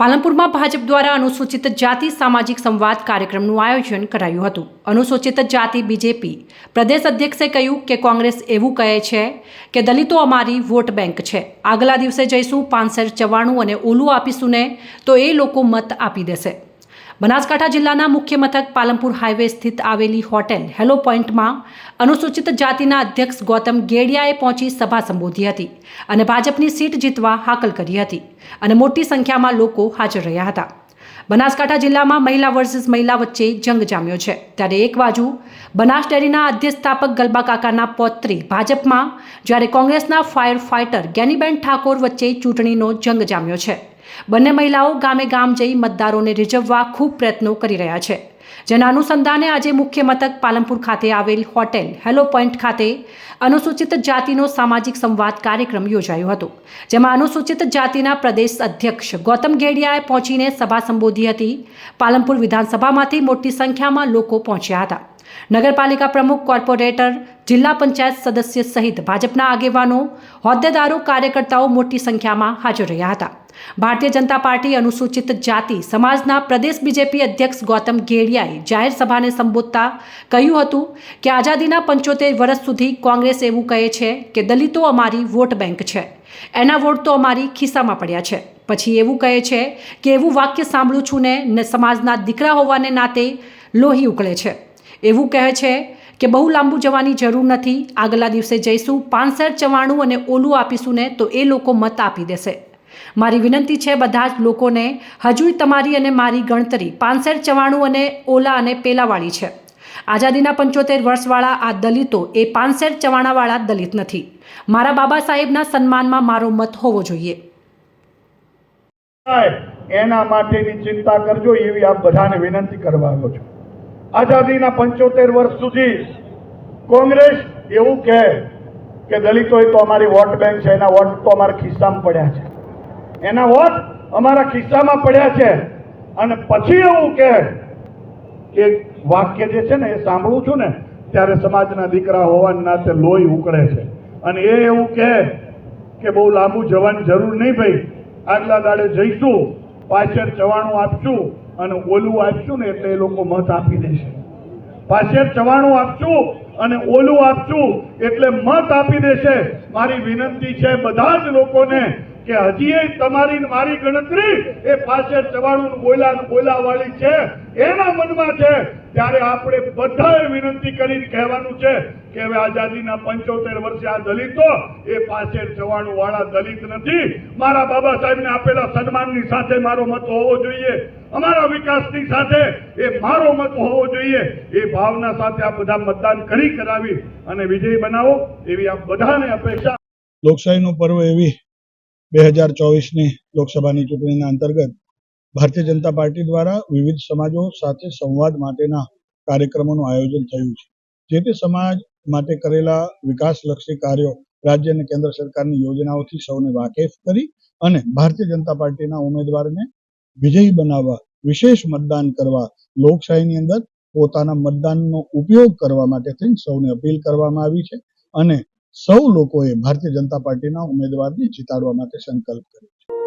પાલનપુરમાં ભાજપ દ્વારા અનુસૂચિત જાતિ સામાજિક સંવાદ કાર્યક્રમનું આયોજન કરાયું હતું. અનુસૂચિત જાતિ બીજેપી. પ્રદેશ અધ્યક્ષે કહ્યું કે કોંગ્રેસ એવું કહે છે કે દલિતો અમારી વોટ બેંક છે. આગલા દિવસે જઈશું પાંસઠ ચવાણું અને ઓલું આપીશું ને તો એ લોકો મત આપી દેશે. બનાસકાંઠા જિલ્લાના મુખ્ય મથક પાલનપુર હાઈવે સ્થિત આવેલી હોટેલ હેલો પોઈન્ટમાં અનુસૂચિત જાતિના અધ્યક્ષ ગૌતમ ગેડિયાએ પહોંચી સભા સંબોધી હતી અને ભાજપની સીટ જીતવા હાકલ કરી હતી અને મોટી સંખ્યામાં લોકો હાજર રહ્યા હતા. બનાસકાંઠા જિલ્લામાં મહિલા વર્સિસ મહિલા વચ્ચે જંગ જામ્યો છે. ત્યારે એક બાજુ બનાસ ડેરીના અધ્યસ્થાપક ગલબા કાકાના પૌત્રી ભાજપમાં, જ્યારે કોંગ્રેસના ફાયર ફાઇટર જ્ઞાનીબેન ઠાકોર વચ્ચે ચૂંટણીનો જંગ જામ્યો છે. બંને મહિલાઓ ગામે ગામ જઈ મતદારોને રીઝવવા ખૂબ પ્રયત્નો કરી રહ્યા છે. જેના અનુસંધાને આજે મુખ્ય મથક પાલનપુર ખાતે આવેલ હોટેલ હેલો પોઈન્ટ ખાતે અનુસૂચિત જાતિનો સામાજિક સંવાદ કાર્યક્રમ યોજાયો હતો, જેમાં અનુસૂચિત જાતિના પ્રદેશ અધ્યક્ષ ગૌતમ ઘેડિયાએ પહોંચીને સભા સંબોધી હતી. પાલનપુર વિધાનસભામાંથી મોટી સંખ્યામાં લોકો પહોંચ્યા હતા. નગરપાલિકા પ્રમુખ, કોર્પોરેટર, જિલ્લા પંચાયત સદસ્ય સહિત ભાજપના આગેવાનો, હોદ્દેદારો, કાર્યકર્તાઓ મોટી સંખ્યામાં હાજર રહ્યા હતા. ભારતીય જનતા પાર્ટી અનુસૂચિત જાતિ સમાજના પ્રદેશ બીજેપી અધ્યક્ષ ગૌતમ ગેડિયાએ જાહેર સભાને સંબોધતા કહ્યું હતું કે આઝાદીના પંચોતેર વર્ષ સુધી કોંગ્રેસ એવું કહે છે કે દલિતો અમારી વોટ બેંક છે. એના વોટ તો અમારી ખિસ્સામાં પડ્યા છે. પછી એવું કહે છે કે એવું વાક્ય સાંભળું છું ને ને સમાજના દીકરા હોવાને નાતે લોહી ઉકળે છે. એવું કહે છે કે બહુ લાંબુ જવાની જરૂર નથી. આગલા દિવસે જઈશું, પાંસઠ ચવાણું અને ઓલું આપીશું ને તો એ લોકો મત આપી દેશે. મારી વિનંતી છે બધા જ લોકોને, હજુય તમારી અને મારી ગણતરી પાંસઠ ચવાણું અને ઓલા અને પેલાવાળી છે. આઝાદીના પંચોતેર વર્ષવાળા આ દલિતો એ પાંસઠ ચવાણાવાળા દલિત નથી. મારા બાબા સાહેબના સન્માનમાં મારો મત હોવો જોઈએ. એના માટેની ચિંતા કરજો એવી આપ બધાને વિનંતી કરવા છું. આઝાદીના પંચોતેર વર્ષ સુધી કોંગ્રેસ એવું કહે કે દલિતો તો અમારી વોટ બેંક છે, એના વોટ તો અમારા ખિસ્સામાં પડ્યા છે. એના વોટ અમારા ખિસ્સામાં પડ્યા છે. અને પછી એવું કહે કે વાક્ય જે છે ને, એ સાંભળું છું ને, ત્યારે સમાજના દીકરા હોવાના નાતે લોહી ઉકળે છે. અને એ એવું કહે કે બહુ લાંબુ જવાની જરૂર નહીં ભાઈ. આગલા દાડે જઈશું, પાછળ જવાનું આપશું અને ઓલું આપશું ને એટલે એ લોકો મત આપી દેશે. પાછળ ચવાણું આપશું અને ઓલું આપશું એટલે મત આપી દેશે. મારી વિનંતી છે બધા જ લોકોને કે હજી તમારી મારી ગણતરી એ પાસે ચવાણું બોલા બોલા વાળી છે, એના મનમાં છે. ત્યારે આપણે બધાએ વિનંતી કરીને કહેવાનું છે કે હવે આઝાદીના પંચોતેર વર્ષે આ દલિતો એ પાસે ચવાણું વાળા દલિત નથી. મારા બાબા સાહેબને આપેલા સન્માનની સાથે મારો મત હોવો જોઈએ. અમારા વિકાસની સાથે એ મારો મત હોવો જોઈએ. એ ભાવના સાથે આ બધા મતદાન કરી કરાવી અને વિજયી બનાવો એવી આ બધાને અપેક્ષા લોકશાહીનું પર્વ એવી બે હજાર ચોવીસની લોકસભાની ચૂંટણીના અંતર્ગત ભારતીય જનતા પાર્ટી દ્વારા વિવિધ સમાજો સાથે સંવાદ માટેના કાર્યક્રમોનું આયોજન થયું છે. જે તે સમાજ માટે કરેલા વિકાસલક્ષી કાર્યો રાજ્ય અને કેન્દ્ર સરકારની યોજનાઓથી સૌને વાકેફ કરી અને ભારતીય જનતા પાર્ટીના ઉમેદવારને વિજયી બનાવવા, વિશેષ મતદાન કરવા, લોકશાહીની અંદર પોતાના મતદાનનો ઉપયોગ કરવા માટે થઈને સૌને અપીલ કરવામાં આવી છે અને સૌ લોકોએ ભારતીય જનતા પાર્ટીના ઉમેદવારને જીતાડવા માટે સંકલ્પ કર્યો છે.